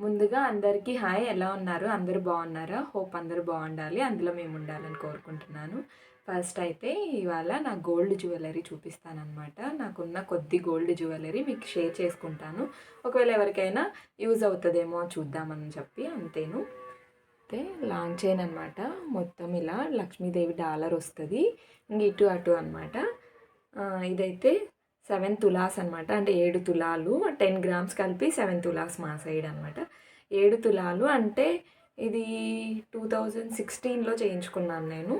ముందుగా అందరికీ హాయ్ ఎలా ఉన్నారు? అందరూ బాగున్నారా? హోప్ అందరూ బాగుండాలి. అందులో మేము ఉండాలని కోరుకుంటున్నాను. ఫస్ట్ అయితే ఇవాళ నా గోల్డ్ జ్యువెలరీ చూపిస్తానమాట నాకున్న కొద్ది గోల్డ్ జ్యువెలరీ మీకు షేర్ చేసుకుంటాను. ఒకవేళ ఎవరికైనా యూజ్ అవుతుందేమో చూద్దామని చెప్పి అంతేను. అయితే లాంగ్ చైన్ అనమాట మొత్తం ఇలా లక్ష్మీదేవి డాలర్ వస్తుంది. ఇంక ఇటు అటు అనమాట ఇదైతే సెవెన్ తులాస్ అనమాట అంటే ఏడు తులాలు టెన్ గ్రామ్స్ కలిపి సెవెన్ తులాస్ మా సైడ్ అనమాట ఏడు తులాలు అంటే ఇది టూ థౌజండ్ సిక్స్టీన్లో చేయించుకున్నాను నేను.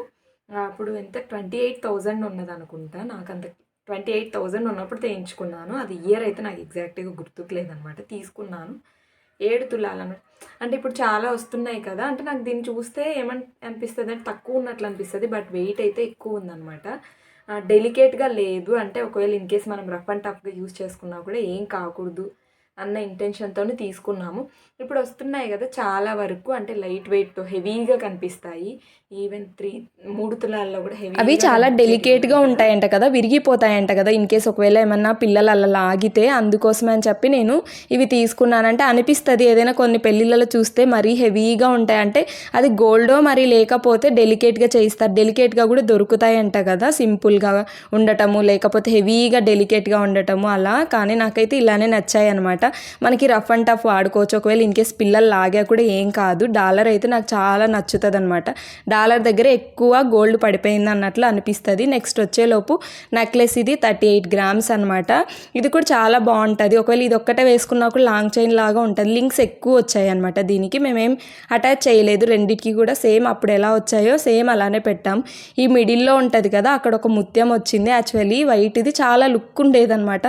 అప్పుడు ఎంత? ట్వంటీ ఎయిట్ థౌజండ్ ఉన్నది అనుకుంటా. నాకు అంత ట్వంటీ ఎయిట్ థౌజండ్ ఉన్నప్పుడు చేయించుకున్నాను. అది ఇయర్ అయితే నాకు ఎగ్జాక్ట్గా గుర్తుకులేదనమాట తీసుకున్నాను. ఏడు తులాలను అంటే ఇప్పుడు చాలా వస్తున్నాయి కదా. అంటే నాకు దీన్ని చూస్తే ఏమని అనిపిస్తుంది? అంటే తక్కువ ఉన్నట్లు అనిపిస్తుంది. బట్ వెయిట్ అయితే ఎక్కువ ఉందన్నమాట. డెలికేట్గా లేదు అంటే ఒకవేళ ఇన్ కేస్ మనం రఫ్ అండ్ టఫ్గా యూస్ చేసుకున్నా కూడా ఏం కాకూడదు. అన్న ఇంటెన్షన్తో తీసుకున్నాము. ఇప్పుడు వస్తున్నాయి కదా చాలా వరకు అంటే లైట్ వెయిట్ హెవీగా కనిపిస్తాయి. ఈవెన్ త్రీ మూడు తులాల్లో కూడా హెవీ అవి చాలా డెలికేట్గా ఉంటాయంట కదా విరిగిపోతాయంట కదా. ఇన్ కేస్ ఒకవేళ ఏమన్నా పిల్లలు అలా లాగితే అందుకోసమే అని చెప్పి నేను ఇవి తీసుకున్నానంటే అనిపిస్తుంది. ఏదైనా కొన్ని పెళ్ళిళ్ళలో చూస్తే మరీ హెవీగా ఉంటాయంటే అది గోల్డో మరి లేకపోతే డెలికేట్గా చేయిస్తారు. డెలికేట్గా కూడా దొరుకుతాయంట కదా సింపుల్గా ఉండటము లేకపోతే హెవీగా డెలికేట్గా ఉండటము అలా. కానీ నాకైతే ఇలానే నచ్చాయి అనమాట మనకి రఫ్ అండ్ టఫ్ వాడుకోవచ్చు. ఒకవేళ ఇన్ కేస్ పిల్లలు లాగా కూడా ఏం కాదు. డాలర్ అయితే నాకు చాలా నచ్చుతుంది అనమాట డాలర్ దగ్గర ఎక్కువ గోల్డ్ పడిపోయింది అన్నట్లు అనిపిస్తుంది. నెక్స్ట్ వచ్చేలోపు నెక్లెస్ ఇది థర్టీ ఎయిట్ గ్రామ్స్ అనమాట. ఇది కూడా చాలా బాగుంటుంది. ఒకవేళ ఇది ఒక్కటే వేసుకున్నా కూడా లాంగ్ చైన్ లాగా ఉంటుంది. లింక్స్ ఎక్కువ వచ్చాయి అనమాట దీనికి. మేమేం అటాచ్ చేయలేదు. రెండింటికి కూడా సేమ్ అప్పుడు ఎలా వచ్చాయో సేమ్ అలానే పెట్టాం. ఈ మిడిల్లో ఉంటుంది కదా అక్కడ ఒక ముత్యం వచ్చింది. యాక్చువల్లీ వైట్ ఇది చాలా లుక్ ఉండేదన్నమాట.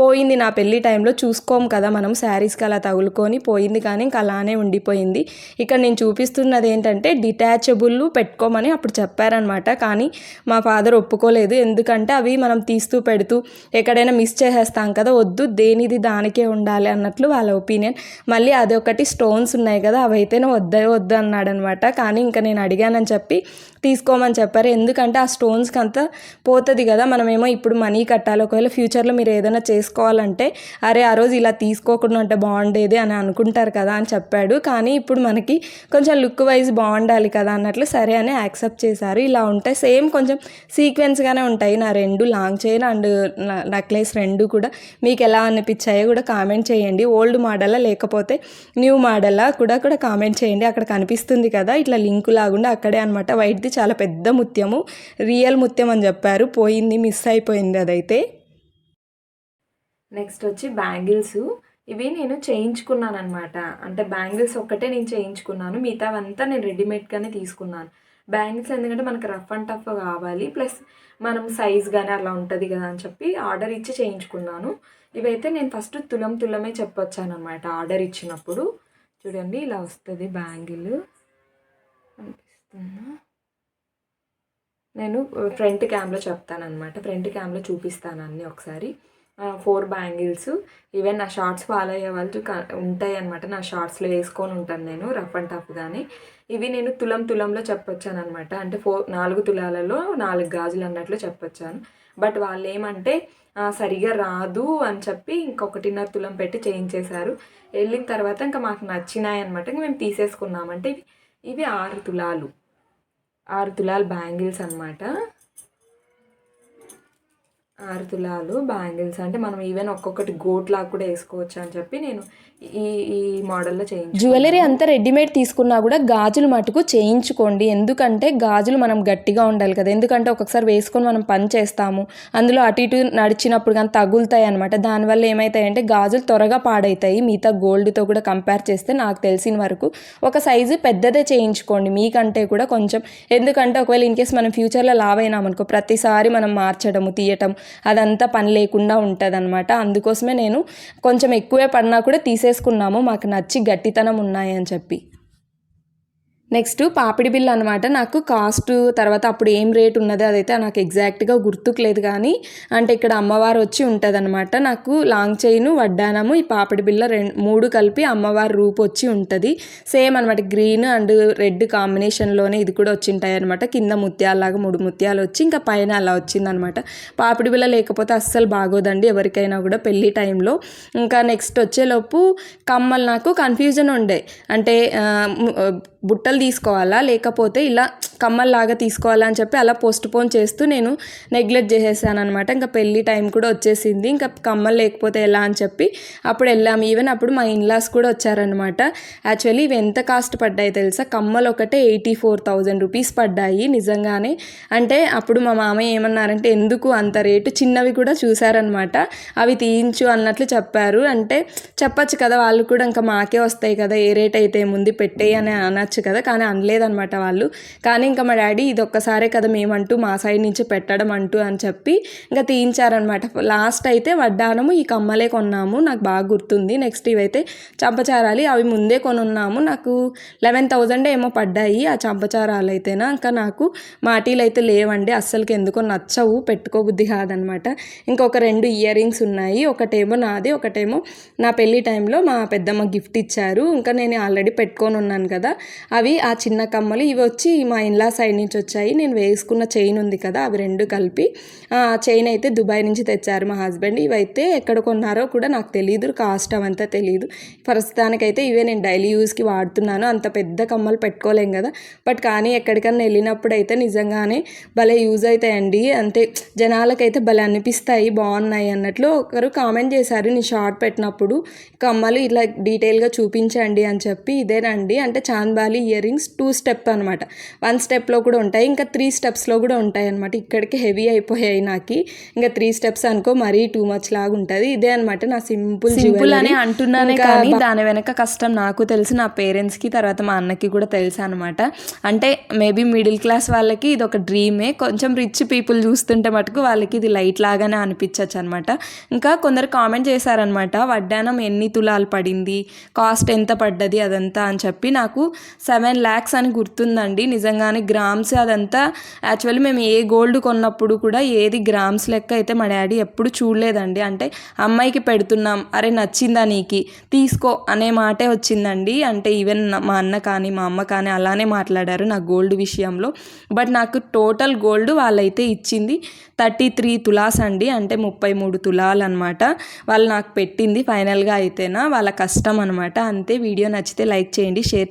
పోయింది నా పెళ్ళి టైంలో. చూసుకోం కదా మనం శారీస్కి అలా తగులుకొని పోయింది కానీ ఇంకా అలానే ఉండిపోయింది. ఇక్కడ నేను చూపిస్తున్నది ఏంటంటే డిటాచబుల్ పెట్టుకోమని అప్పుడు చెప్పారనమాట కానీ మా ఫాదర్ ఒప్పుకోలేదు. ఎందుకంటే అవి మనం తీస్తూ పెడుతూ ఎక్కడైనా మిస్ చేసేస్తాం కదా వద్దు దేనిది దానికే ఉండాలి అన్నట్లు వాళ్ళ ఒపీనియన్. మళ్ళీ అదొకటి స్టోన్స్ ఉన్నాయి కదా అవైతేనే వద్దే వద్దు అన్నాడనమాట కానీ ఇంకా నేను అడిగానని చెప్పి తీసుకోమని చెప్పారు. ఎందుకంటే ఆ స్టోన్స్కి అంతా పోతుంది కదా మనమేమో ఇప్పుడు మనీ కట్టాలి. ఒకవేళ ఫ్యూచర్లో మీరు ఏదైనా చేసుకోవాలంటే అరే ఆ రోజు ఇలా తీసుకోకుండా ఉంటే బాగుండేది అని అనుకుంటారు కదా అని చెప్పాడు. కానీ ఇప్పుడు మనకి కొంచెం లుక్ వైజ్ బాగుండాలి కదా అన్నట్లు సరే అని యాక్సెప్ట్ చేశారు. ఇలా ఉంటాయి సేమ్ కొంచెం సీక్వెన్స్గానే ఉంటాయి. నా రెండు లాంగ్ చైన్ అండ్ నెక్లెస్ రెండు కూడా మీకు ఎలా అనిపించాయో కూడా కామెంట్ చేయండి. ఓల్డ్ మోడలా లేకపోతే న్యూ మోడలా కూడా కూడా కామెంట్ చేయండి. అక్కడ కనిపిస్తుంది కదా ఇట్లా లింకు లాగుండా అక్కడే అనమాట వైట్ది చాలా పెద్ద ముత్యము రియల్ ముత్యం అని చెప్పారు. పోయింది మిస్ అయిపోయింది అదైతే. నెక్స్ట్ వచ్చి బ్యాంగిల్స్. ఇవి నేను చేయించుకున్నాను అనమాట అంటే బ్యాంగిల్స్ ఒక్కటే నేను చేయించుకున్నాను. మిగతావంతా నేను రెడీమేడ్గానే తీసుకున్నాను. బ్యాంగిల్స్ ఎందుకంటే మనకు రఫ్ అండ్ టఫ్ కావాలి. ప్లస్ మనం సైజ్ కానీ అలా ఉంటుంది కదా అని చెప్పి ఆర్డర్ ఇచ్చి చేయించుకున్నాను. ఇవైతే నేను ఫస్ట్ తులం తులమే చెప్పొచ్చానమాట ఆర్డర్ ఇచ్చినప్పుడు. చూడండి ఇలా వస్తుంది బ్యాంగిల్. అనిపిస్తుందా? నేను ఫ్రంట్ క్యామ్లో చెప్తానమాట ఫ్రంట్ క్యామ్లో చూపిస్తాను అన్నీ ఒకసారి. ఫోర్ బ్యాంగిల్స్ ఈవెన్ నా షార్ట్స్ ఫాలో అయ్యే వాళ్ళు ఉంటాయి అనమాట నా షార్ట్స్లో వేసుకొని ఉంటాను నేను రఫ్ అండ్ టఫ్ కానీ ఇవి నేను తులం తులంలో చెప్పొచ్చాను అనమాట అంటే ఫోర్ నాలుగు తులాలలో నాలుగు గాజులు అన్నట్లు చెప్పొచ్చాను. బట్ వాళ్ళు ఏమంటే సరిగా రాదు అని చెప్పి ఇంకొకటిన్నర తులం పెట్టి చేయించేశారు. వెళ్ళిన తర్వాత ఇంకా మాకు నచ్చినాయి అనమాట ఇంకా మేము తీసేసుకున్నామంటే ఇవి ఇవి ఆరు తులాలు. ఆరు తులాలు బ్యాంగిల్స్ అనమాట ఆరు తులాలు బ్యాంగిల్స్. అంటే మనం ఈవెన్ ఒక్కొక్కటి గోట్ లాగా కూడా వేసుకోవచ్చు అని చెప్పి నేను ఈ ఈ మోడల్లో చేయించు జ్యువెలరీ అంతా రెడీమేడ్ తీసుకున్నా కూడా గాజులు మటుకు చేయించుకోండి. ఎందుకంటే గాజులు మనం గట్టిగా ఉండాలి కదా. ఎందుకంటే ఒక్కొక్కసారి వేసుకొని మనం పని చేస్తాము. అందులో అటు ఇటు నడిచినప్పుడు కానీ తగులుతాయి అనమాట దానివల్ల ఏమవుతాయంటే గాజులు త్వరగా పాడవుతాయి మిగతా గోల్డ్తో కూడా కంపేర్ చేస్తే నాకు తెలిసిన వరకు ఒక సైజు పెద్దదే చేయించుకోండి. మీకంటే కూడా కొంచెం. ఎందుకంటే ఒకవేళ ఇన్ కేస్ మనం ఫ్యూచర్లో లావ్ అయినామనుకో ప్రతిసారి మనం మార్చడము తీయటం అదంతా పని లేకుండా ఉంటుంది అనమాట అందుకోసమే నేను కొంచెం ఎక్కువే పడినా కూడా తీసేసుకున్నాము. మాకు నచ్చి గట్టితనం ఉన్నాయని చెప్పి. నెక్స్ట్ పాపిడి బిల్ అనమాట నాకు కాస్ట్ తర్వాత అప్పుడు ఏం రేట్ ఉన్నది అదైతే నాకు ఎగ్జాక్ట్గా గుర్తుకులేదు కానీ అంటే ఇక్కడ అమ్మవారు వచ్చి ఉంటుంది అనమాట నాకు లాంగ్ చైన్ వడ్డానము ఈ పాపిడి బిల్ల రెండు మూడు కలిపి అమ్మవారి రూపు వచ్చి ఉంటుంది. సేమ్ అనమాట గ్రీన్ అండ్ రెడ్ కాంబినేషన్లోనే ఇది కూడా వచ్చి ఉంటాయి అనమాట కింద ముత్యాలలాగా మూడు ముత్యాలు వచ్చి ఇంకా పైన అలా వచ్చిందనమాట పాపిడి బిల్ల లేకపోతే అస్సలు బాగోదండి ఎవరికైనా కూడా పెళ్ళి టైంలో. ఇంకా నెక్స్ట్ వచ్చేలోపు కమ్మలు నాకు కన్ఫ్యూజన్ ఉండే. అంటే బుట్టలు తీసుకోవాలా? లేకపోతే ఇలా కమ్మల్లాగా తీసుకోవాలని చెప్పి అలా పోస్ట్ పోన్ చేస్తూ నేను నెగ్లెక్ట్ చేసేసాను అనమాట ఇంకా పెళ్ళి టైం కూడా వచ్చేసింది. ఇంకా కమ్మలు లేకపోతే ఎలా అని చెప్పి అప్పుడు వెళ్ళాము ఈవెన్ అప్పుడు మా ఇన్లాస్ కూడా వచ్చారనమాట యాక్చువల్లీ ఇవి ఎంత కాస్ట్ పడ్డాయి తెలుసా? కమ్మలు ఒకటే ఎయిటీ ఫోర్ థౌజండ్ రూపీస్ పడ్డాయి నిజంగానే. అంటే అప్పుడు మా మామయ్య ఏమన్నారంటే ఎందుకు అంత రేటు చిన్నవి కూడా చూసారనమాట అవి తీయించు అన్నట్లు చెప్పారు. అంటే చెప్పచ్చు కదా వాళ్ళు కూడా ఇంకా మాకే వస్తాయి కదా ఏ రేట్ అయితే ముందు పెట్టేయి అని అనొచ్చు కదా. కానీ అనలేదన్నమాట వాళ్ళు. కానీ ఇంకా మా డాడీ ఇది ఒక్కసారే కదా మేమంటూ మా సైడ్ నుంచి పెట్టడం అంటూ అని చెప్పి ఇంకా తీయించారనమాట. లాస్ట్ అయితే వడ్డానము ఈ కమ్మలే కొన్నాము నాకు బాగా గుర్తుంది. నెక్స్ట్ ఇవైతే చంపచారాలు అవి ముందే కొనున్నాము. నాకు లెవెన్ థౌజండ్ ఏమో పడ్డాయి ఆ చంపచారాలు అయితేనా. ఇంకా నాకు మాటీలు అయితే లేవండి అస్సలకి ఎందుకో నచ్చవు పెట్టుకోబుద్ధి కాదనమాట. ఇంకొక రెండు ఇయర్ రింగ్స్ ఉన్నాయి ఒకటేమో నాది ఒకటేమో నా పెళ్ళి టైంలో మా పెద్దమ్మ గిఫ్ట్ ఇచ్చారు. ఇంకా నేను ఆల్రెడీ పెట్టుకొని ఉన్నాను కదా అవి ఆ చిన్న కమ్మలు ఇవి వచ్చి మా ఇన్లా సైడ్ నుంచి వచ్చాయి. నేను వేసుకున్న చైన్ ఉంది కదా అవి రెండు కలిపి ఆ చైన్ అయితే దుబాయ్ నుంచి తెచ్చారు మా హస్బెండ్. ఇవైతే ఎక్కడ కొన్నారో కూడా నాకు తెలియదు కాస్ట్ అవంతా తెలియదు ప్రస్తుతానికైతే ఇవే నేను డైలీ యూస్కి వాడుతున్నాను. అంత పెద్ద కమ్మలు పెట్టుకోలేం కదా. బట్ కానీ ఎక్కడికన్నా వెళ్ళినప్పుడు అయితే నిజంగానే భలే యూజ్ అవుతాయండి అంతే జనాలకైతే భలే అనిపిస్తాయి బాగున్నాయి అన్నట్లు ఒకరు కామెంట్ చేశారు. నేను షార్ట్ పెట్టినప్పుడు కమ్మలు ఇట్లా డీటెయిల్గా చూపించండి అని చెప్పి ఇదేనండి. అంటే chandbali ear rings two step అనమాట వన్ స్టెప్లో కూడా ఉంటాయి. ఇంకా త్రీ స్టెప్స్లో కూడా ఉంటాయి అనమాట ఇక్కడికి హెవీ అయిపోయాయి నాకు. ఇంకా త్రీ స్టెప్స్ అనుకో మరీ టూ మచ్ లాగా ఉంటుంది. ఇదే అనమాట నా సింపుల్ సింపుల్ అని అంటున్నానే కానీ దాని వెనక కష్టం నాకు తెలుసు నా పేరెంట్స్కి తర్వాత మా అన్నకి కూడా తెలుసు అనమాట అంటే మేబీ మిడిల్ క్లాస్ వాళ్ళకి ఇది ఒక డ్రీమే కొంచెం రిచ్ పీపుల్ చూస్తుంటే మటుకు వాళ్ళకి ఇది లైట్ లాగానే అనిపించవచ్చు అనమాట ఇంకా కొందరు కామెంట్ చేశారనమాట వడ్డానం ఎన్ని తులాలు పడింది? కాస్ట్ ఎంత పడ్డది అదంతా? అని చెప్పి. నాకు సెవెన్ ల్యాక్స్ అని గుర్తుందండి. నిజంగానే గ్రామ్స్ అదంతా యాక్చువల్లీ మేము ఏ గోల్డ్ కొన్నప్పుడు కూడా ఏది గ్రామ్స్ లెక్క అయితే మా డాడీ ఎప్పుడు చూడలేదండి. అంటే అమ్మాయికి పెడుతున్నాం అరే నచ్చిందా నీకు? తీసుకో అనే మాటే వచ్చిందండి. అంటే ఈవెన్ మా అన్న కానీ మా అమ్మ కానీ అలానే మాట్లాడారు నా గోల్డ్ విషయంలో. బట్ నాకు టోటల్ గోల్డ్ వాళ్ళైతే ఇచ్చింది థర్టీ త్రీ తులాస్ అండి. అంటే ముప్పై మూడు తులాలు అనమాట వాళ్ళు నాకు పెట్టింది ఫైనల్గా అయితేనా వాళ్ళ కష్టం అనమాట అంతే. వీడియో నచ్చితే లైక్ చేయండి షేర్